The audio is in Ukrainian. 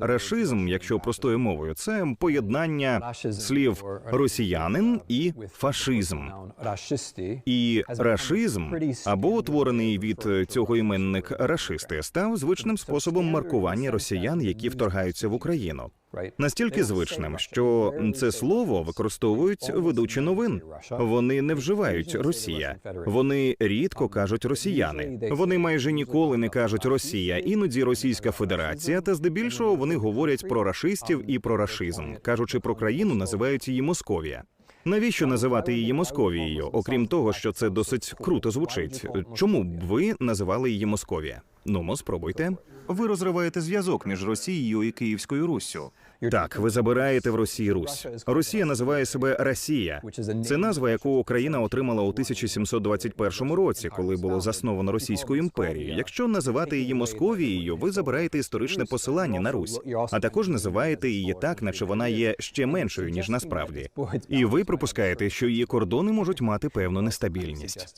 Рашизм, якщо простою мовою, це поєднання слів росіянин і фашизм. І рашизм або утворений від цього іменник рашисти став звичним способом маркування росіян, які вторгаються в Україну. Настільки звичним, що це слово використовують ведучі новин. Вони не вживають Росія. Вони рідко кажуть росіяни. Вони майже ніколи не кажуть Росія, іноді Російська Федерація, та здебільшого вони говорять про рашистів і про рашизм. Кажучи про країну, називають її Московія. Навіщо називати її Московією, окрім того, що це досить круто звучить? Чому б ви називали її Московія? Ну, спробуйте. Ви розриваєте зв'язок між Росією і Київською Руссю. Так, ви забираєте в Росії Русь. Росія називає себе Росія. Це назва, яку Україна отримала у 1721 році, коли було засновано Російську імперію. Якщо називати її Московією, ви забираєте історичне посилання на Русь, а також називаєте її так, наче вона є ще меншою ніж насправді. І ви припускаєте, що її кордони можуть мати певну нестабільність.